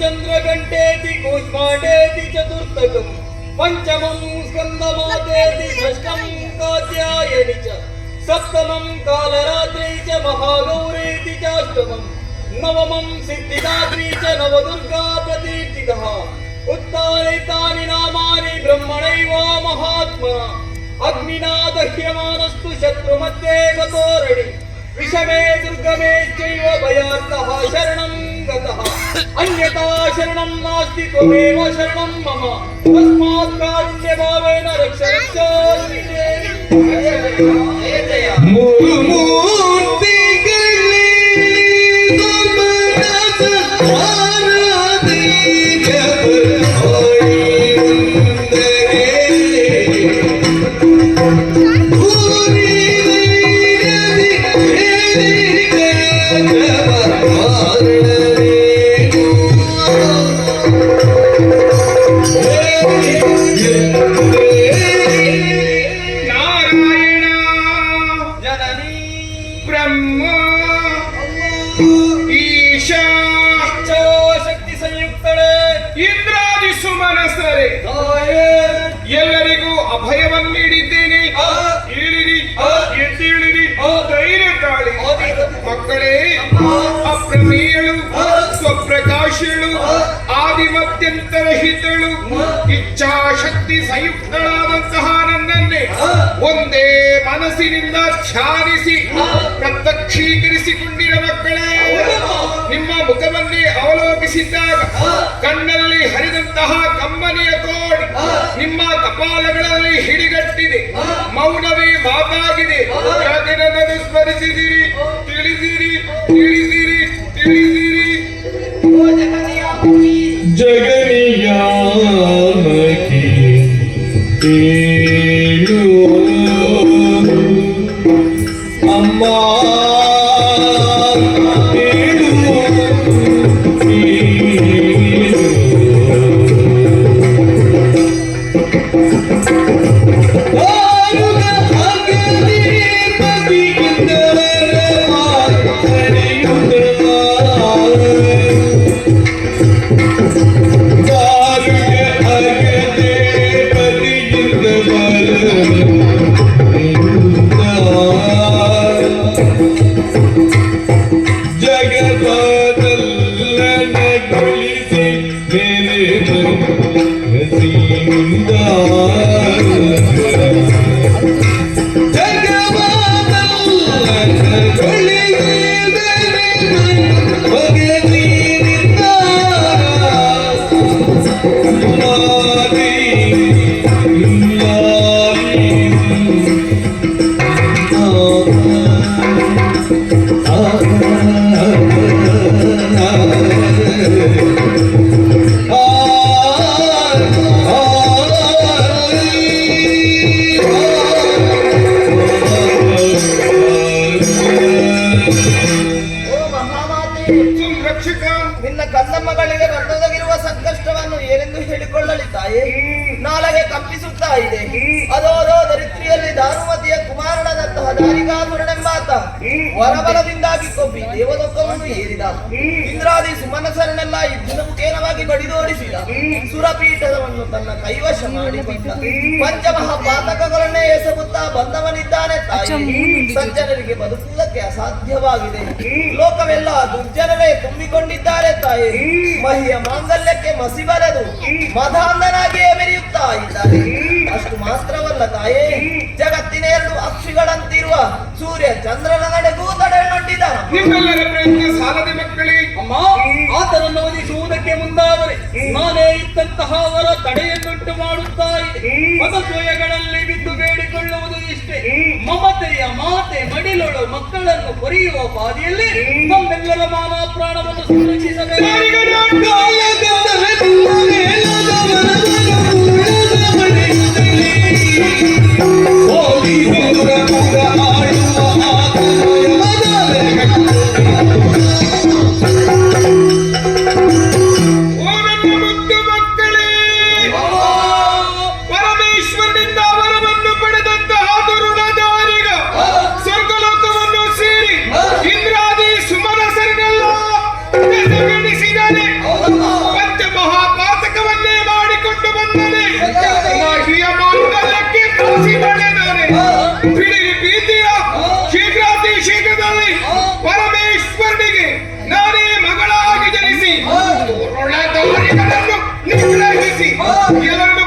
चन्द्रघण्टेति कूष्माण्डेति चतुर्थकं पञ्चमं दुर्दकम् पञ्चमम् कात्यायनि च सप्तमं कालरात्रै च महागौरेति चाष्टमं नवमं सिद्धिदात्री च नवदुर्गा प्रदीर्तितः उत्तारितानि नामानि ब्रह्मणैव महात्मा अग्निना दह्यमानस्तु शत्रुमध्ये गतोरणि विषमे दुर्गमे शरणं नास्ति त्वमेव शरणं मम तस्मात् कारुण्यभावेन रक्ष रक्ष ಬ್ರಹ್ಮ ಈಶಾ ಶಕ್ತಿ ಸಂಯುಕ್ತಳೆ ಇಂದ್ರಾದಿ ಸುಮನಸರೆ ಎಲ್ಲರಿಗೂ ಅಭಯವನ್ನು ನೀಡಿದ್ದೇನೆ. ಇಳಿರಿ. ಎದ್ದೇಳಿರಿ. ಧೈರ್ಯ ತಾಳಿ ಮಕ್ಕಳೇ ಅಪ್ರಮೇಯಳು. ಸ್ವಪ್ರಕಾಶಳು. ಆದಿಮತ್ಯಂತರಹಿತಳು ಇಚ್ಛಾಶಕ್ತಿ ಸಂಯುಕ್ತಳಾದಂತಹ. ಒಂದೇ ಮನಸ್ಸಿನಿಂದ ಧ್ಯಾನಿಸಿ. ಪ್ರತ್ಯಕ್ಷೀಕರಿಸಿಕೊಂಡಿರ ಮಕ್ಕಳೇ, ನಿಮ್ಮ ಮುಖವನ್ನೇ ಅವಲೋಕಿಸಿದ್ದಾಗ ಆ. ಕಣ್ಣಲ್ಲಿ ಹರಿದಂತಹ ಕಂಬನಿಯ ಕೋಡ್, ನಿಮ್ಮ ಕಪಾಲಗಳಲ್ಲಿ ಹಿಡಿಗಟ್ಟಿದೆ. ಮೌನವೇ ಮಾತಾಗಿದೆ ಆ. ಸ್ಮರಿಸಿದಿರಿ ತಿಳಿದಿರಿ ತಿಳಿದಿರಿ ತಿಳಿದಿರಿ ಜಗನಿಯ cantar. ನಿನ್ನ ಮಗಳಿಗೆ ನನ್ನೊದಗಿರುವ ಸಂಕಷ್ಟವನ್ನು ಏನೆಂದು ಹೇಳಿಕೊಳ್ಳಲಿ ತಾಯಿ. ನಾಲಗೆ ಕಂಪಿಸುತ್ತಾ ಇದೆ. ಅದೋ ವರಬಲದಿಂದಾಗಿ ಕೊಬ್ಬಿ ದೇವಲೋಕವನ್ನು ಏರಿದ. ಇಂದ್ರಾದಿ ಸುಮನಸರನ್ನೆಲ್ಲ ದಿನಮುಖೇನವಾಗಿ ಮುಖೇನವಾಗಿ ಬಡಿದೋಡಿಸಿದ. ಸುರಪೀಠವನ್ನು ತನ್ನ ಕೈವಶ ಮಾಡಿಕೊಂಡ. ಪಂಚಮಹಾಪಾತಕಗಳನ್ನೇ ಎಸಗುತ್ತಾ ಬಂದವನಿದ್ದಾನೆ ತಾಯಿ. ಸಜ್ಜನರಿಗೆ ಬದುಕುವುದಕ್ಕೆ ಅಸಾಧ್ಯವಾಗಿದೆ. ಲೋಕವೆಲ್ಲ ದುರ್ಜನರೇ ತುಂಬಿಕೊಂಡಿದ್ದಾರೆ ತಾಯಿ. ಮಹಿಯ ಮಾಂಗಲ್ಯಕ್ಕೆ ಮಸಿ ಬರದು ಮಧಾಂಧನಾಗಿಯೇ ಮೆರೆಯುತ್ತಾ ಇದ್ದಾರೆ. ಅಷ್ಟು ಮಾತ್ರವಲ್ಲ ತಾಯೇ. ಜಗತ್ತಿನ ಎರಡು ಅಕ್ಷಿಗಳಂತಿರುವ ಸೂರ್ಯ ಚಂದ್ರನ ನಿಮ್ಮೆಲ್ಲರ ಪ್ರಯತ್ನ ಸಾಲದೆ ಮಕ್ಕಳೇ. ಅಮ್ಮ ಆತನನ್ನು ವಧಿಸುವುದಕ್ಕೆ ಮುಂದಾದರೆ ನಾನೇ ಇದ್ದಂತಹ ಅವರ ತಡೆಯನ್ನುಂಟು ಮಾಡುತ್ತಾ ಇದೆ ಪದದ್ವಯಗಳಲ್ಲಿ ಬಿದ್ದು ಬೇಡಿಕೊಳ್ಳುವುದು ಇಷ್ಟೇ. ಮಮತೆಯ ಮಾತೆ ಮಡಿಲೊಳು ಮಕ್ಕಳನ್ನು ಕೊರೆಯುವ ಬಾದಿಯಲ್ಲಿ ನಮ್ಮೆಲ್ಲರ ಮಾನ ಪ್ರಾಣವನ್ನು ಸಂರಕ್ಷಿಸಬೇಕು. ಭೀತಿಯ ಶೀಘ್ರಾತಿ ಶೀಘ್ರದಲ್ಲಿ ಪರಮೇಶ್ವರನಿಗೆ ನಾನೇ ಮಗಳಾಗಿ ಜನಿಸಿ. ದುರುಳದಾರಿಗಳನ್ನು